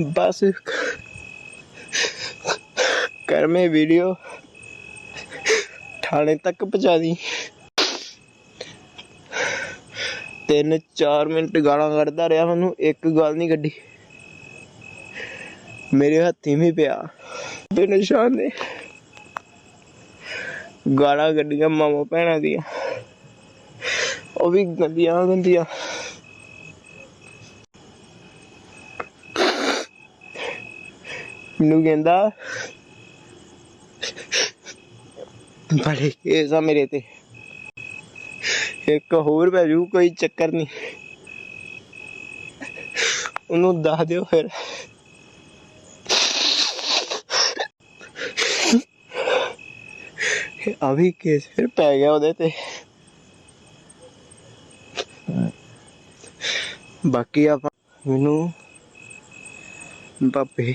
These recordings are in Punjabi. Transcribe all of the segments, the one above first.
ਬਸ ਕਰ ਮੈਂ ਵੀਡੀਓ ਥਾਣੇ ਤੱਕ ਪਹੁੰਚਾ ਦੀ। ਤਿੰਨ ਚਾਰ ਮਿੰਟ ਗਾਲਾਂ ਕੱਢਦਾ ਰਿਹਾ ਮੈਨੂੰ, ਇੱਕ ਗੱਲ ਨਹੀਂ ਕੱਢੀ। ਮੇਰੇ ਹੱਥੀ ਵੀ ਪਿਆ। ਤੇ ਨਿਸ਼ਾਨ ਨੇ। ਗਾਲਾਂ ਕੱਢੀਆਂ ਮਾਮਾ ਭੈਣਾਂ ਦੀਆਂ। ਉਹ ਵੀ ਗੰਦੀਆਂ ਗੰਦੀਆਂ ਮੈਨੂੰ ਕਹਿੰਦਾ? ਬੜੇ ਕੇਸ ਆ ਮੇਰੇ ਤੇ। ਇੱਕ ਹੋਰ ਪੈ ਜੂ, ਕੋਈ ਚੱਕਰ ਨਹੀਂ। ਉਹਨੂੰ ਦੱਸ ਦਿਓ ਫਿਰ। ਆ ਵੀ ਕੇਸ ਫਿਰ ਪੈ ਗਿਆ ਉਹਦੇ ਤੇ। ਬਾਕੀ ਆਪਾਂ ਮੈਨੂੰ ਬਾਪੇ।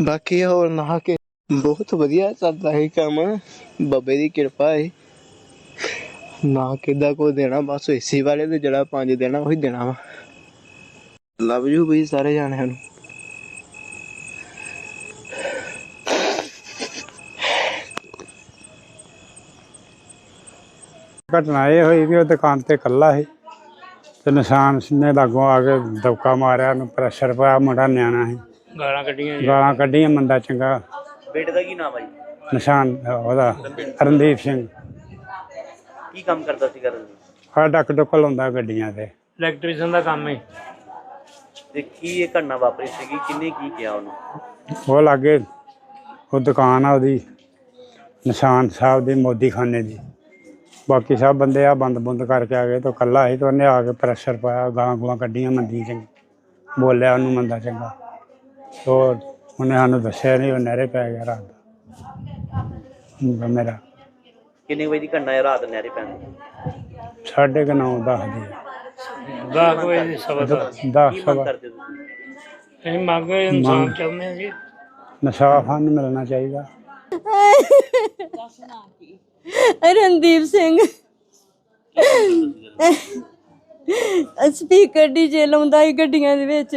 ਬਾਕੀ ਹੋਰ ਨਾ ਕਿ ਬਹੁਤ ਵਧੀਆ ਚੱਲਦਾ ਹੈ ਕੰਮ। ਬਾਬੇ ਦੀ ਕਿਰਪਾ ਹੈ ਨਾ ਕਿਦਾ ਕੋ ਦੇਣਾ, ਬਸ ਏਸੀ ਵਾਲੇ ਤੇ ਜਿਹੜਾ ਪੰਜ ਦੇਣਾ ਉਹੀ ਦੇਣਾ ਵਾ। ਲਵ ਯੂ ਬਈ ਸਾਰੇ ਜਾਣਿਆਂ ਨੂੰ। ਘਟਨਾ ਇਹ ਹੋਈ ਵੀ ਉਹ ਦੁਕਾਨ ਤੇ ਇਕੱਲਾ ਸੀ ਤੇ ਨਿਸ਼ਾਨ ਸਿੰਘ ਨੇ ਲਾਗੋਂ ਆ ਕੇ ਦਬਕਾ ਮਾਰਿਆ, ਉਹਨੂੰ ਪ੍ਰੈਸ਼ਰ ਪਾਇਆ, ਮੁੰਡਾ ਨਿਆਣਾ ਸੀ। ਗਾਲਾਂ ਕੱਢੀਆਂ ਗਾਲਾਂ ਕੱਢੀਆਂ ਮੰਦਾ ਚੰਗਾ। ਬੇਟੇ ਦਾ ਕੀ ਨਾਮ ਹੈ ਜੀ? ਨਿਸ਼ਾਨ ਉਹਦਾ ਰਣਦੀਪ ਸਿੰਘ। ਕੀ ਕੰਮ ਕਰਦਾ ਸੀ ਕਰਨ ਆ ਡੱਕ ਡੁੱਕ ਲਾਉਂਦਾ ਗੱਡੀਆਂ ਤੇ। ਇਲੈਕਟ੍ਰੀਸ਼ੀਅਨ ਦਾ ਕੰਮ ਹੈ ਤੇ ਕੀ ਇਹ ਘਟਨਾ ਵਾਪਰੀ ਸੀਗੀ? ਕਿੰਨੇ ਕੀ ਕਿਹਾ ਉਹਨੂੰ? ਉਹ ਲਾਗੇ ਉਹ ਦੁਕਾਨ ਆ ਉਹਦੀ ਨਿਸ਼ਾਨ ਸਾਹਿਬ ਦੀ ਮੋਦੀ ਖਾਨੇ ਦੀ। ਬਾਕੀ ਸਭ ਬੰਦੇ ਆ ਬੰਦ ਬੰਦ ਕਰਕੇ ਆ ਗਏ ਤਾਂ ਕੱਲਾ ਸੀ ਤੇ ਉਹਨੇ ਆ ਕੇ ਪ੍ਰੈਸ਼ਰ ਪਾਇਆ ਗਾਲਾਂ ਗੂਲਾਂ ਕੱਢੀਆਂ ਮੰਦੀ ਚੰਗੀ। ਬੋਲਿਆ ਉਹਨੂੰ ਮੰਦਾ ਚੰਗਾ। ਤੋ ਉਹਨੇ ਸਾਨੂੰ ਦੱਸਿਆ ਨਹੀਂ ਉਹ ਨਹਿਰੇ ਪੈ ਗਿਆ ਰਾਤ ਦਾ। ਮੇਰਾ ਕਿੰਨੇ ਵਜੇ ਦੀ ਘਟਨਾ ਹੈ ਰਾਤ ਨਹਿਰੇ ਪੈਣ ਦੀ? ਸਾਢੇ ਕੁ ਨੌ ਦਸ ਦੀ। ਦਾ ਕੋਈ ਸਬਦ ਦਸ ਕੀ ਮੰਗ ਸਵਾ ਕਰਦੇ ਹੋ ਤੁਸੀਂ? ਅਸੀਂ ਮੰਗ ਇਨਸਾਨ ਚਾਹੁੰਦੇ ਹਾਂ ਜੀ। ਨਸ਼ਾ ਸਾਨੂੰ ਮਿਲਣਾ ਚਾਹੀਦਾ। ਰਣਦੀਪ ਸਿੰਘ। ਸਪੀਕਰ ਡੀਜੇ ਲਾਉਂਦਾ ਸੀ ਗੱਡੀਆਂ ਦੇ ਵਿੱਚ।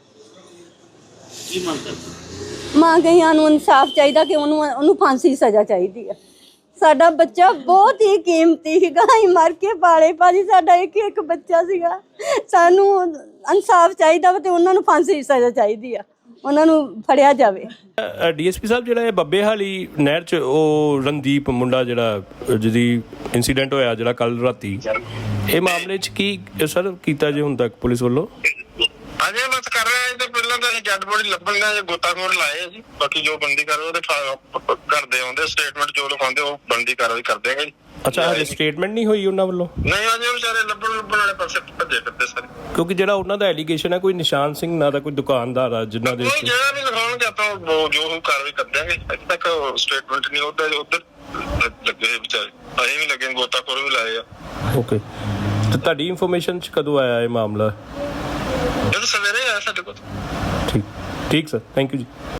ਕੀ ਮੰਗ ਕਰਦੇ ਮਾਂ ਗਈਆਂ ਨੂੰ ਇਨਸਾਫ ਚਾਹੀਦਾ ਕਿ ਉਹਨੂੰ ਉਹਨੂੰ ਫਾਂਸੀ ਦੀ ਸਜ਼ਾ ਚਾਹੀਦੀ ਆ ਸਾਡਾ ਬੱਚਾ ਬਹੁਤ ਹੀ ਕੀਮਤੀ ਸੀਗਾ। ਅਸੀਂ ਮਰ ਕੇ ਪਾਲੇ। ਭਾਜੀ ਸਾਡਾ ਇੱਕ ਇੱਕ ਬੱਚਾ ਸੀਗਾ। ਸਾਨੂੰ ਇਨਸਾਫ ਚਾਹੀਦਾ ਵਾ ਤੇ ਉਹਨਾਂ ਨੂੰ ਫਾਂਸੀ ਦੀ ਸਜ਼ਾ ਚਾਹੀਦੀ ਆ। ਉਹਨਾਂ ਨੂੰ ਫੜਿਆ ਜਾਵੇ। ਡੀਐਸਪੀ ਸਾਹਿਬ ਜਿਹੜਾ ਇਹ ਬੱਬੇ ਹਾਲੀ ਨਹਿਰ ਚ ਉਹ ਰਣਦੀਪ ਮੁੰਡਾ ਜਿਹੜਾ ਅ, ਜਿਹਦੀ ਇਨਸੀਡੈਂਟ ਹੋਇਆ ਜਿਹੜਾ ਕੱਲ ਰਾਤੀ ਇਹ ਮਾਮਲੇ ਚ ਕੀ ਸਰ ਕੀਤਾ ਜੇ ਹੁਣ ਤੱਕ ਪੁਲਿਸ ਵੱਲੋਂ ਅਜੇ ਬਸ ਕਰ ਰਹੇ ਹਾਂ ਤੇ ਪਹਿਲਾਂ ਤਾਂ ਅਸੀਂ ਡੈਡ ਬੋਡੀ ਲੱਭਣ ਦੇ ਗੋਤਾਖੋਰ ਲਾਏ ਅਸੀਂ। ਬਾਕੀ ਜੋ ਬੰਦੀ ਕਰੋ ਉਹਦੇ ਫਾ- ਘਰ ਦੇ ਆਉਂਦੇ ਸਟੇਟਮੈਂਟ ਜੋ ਲਿਖਾਉਂਦੇ ਉਹ ਬੰਦੀ ਕਾਰਵਾਈ ਕਰ ਦਿਆਂਗੇ ਜੀ। ਅੱਛਾ ਹਜੇ ਸਟੇਟਮੈਂਟ ਨਹੀਂ ਹੋਈ ਉਹਨਾਂ ਵੱਲੋਂ? ਨਹੀਂ ਅਜੇ ਵਿਚਾਰੇ ਲੱਭਣ ਲੱਭਣ ਵਾਲੇ ਪਾਸੇ ਭੱਜੇ ਫਿਰਦੇ ਸਾਰੇ। ਕਿਉਂਕਿ ਜਿਹੜਾ ਉਹਨਾਂ ਦਾ ਐਲੀਗੇਸ਼ਨ ਹੈ ਕੋਈ ਨਿਸ਼ਾਨ ਸਿੰਘ ਨਾਂ ਦਾ ਕੋਈ ਦੁਕਾਨਦਾਰ ਆ ਜਿਨ੍ਹਾਂ ਦੇ ਕੋਈ ਉੱਤੇ ਜਿਹੜਾ ਵੀ ਲਿਖਾਉਣਗੇ ਆਪਾਂ ਉਹ ਜੋ ਉਹ ਕਾਰਵਾਈ ਕਰ ਦਿਆਂਗੇ ਅਜੇ ਤੱਕ ਸਟੇਟਮੈਂਟ ਨਹੀਂ ਉੱਧਰ ਉੱਧਰ ਲੱਗੇ ਵਿਚਾਰੇ। ਅਸੀਂ ਵੀ ਲੱਗੇ ਗੋਤਾਖੋਰ ਵੀ ਲਾਏ ਆ। ਓਕੇ ਤੇ ਤੁਹਾਡੀ ਇਨਫੋਰਮੇਸ਼ਨ ਚ ਕਦੋਂ ਆਇਆ ਇਹ ਮਾਮਲਾ? ਜਦੋਂ ਸਵੇਰੇ ਆਇਆ ਸਾਡੇ ਕੋਲ। ਠੀਕ ਠੀਕ ਸਰ ਥੈਂਕ ਯੂ ਜੀ।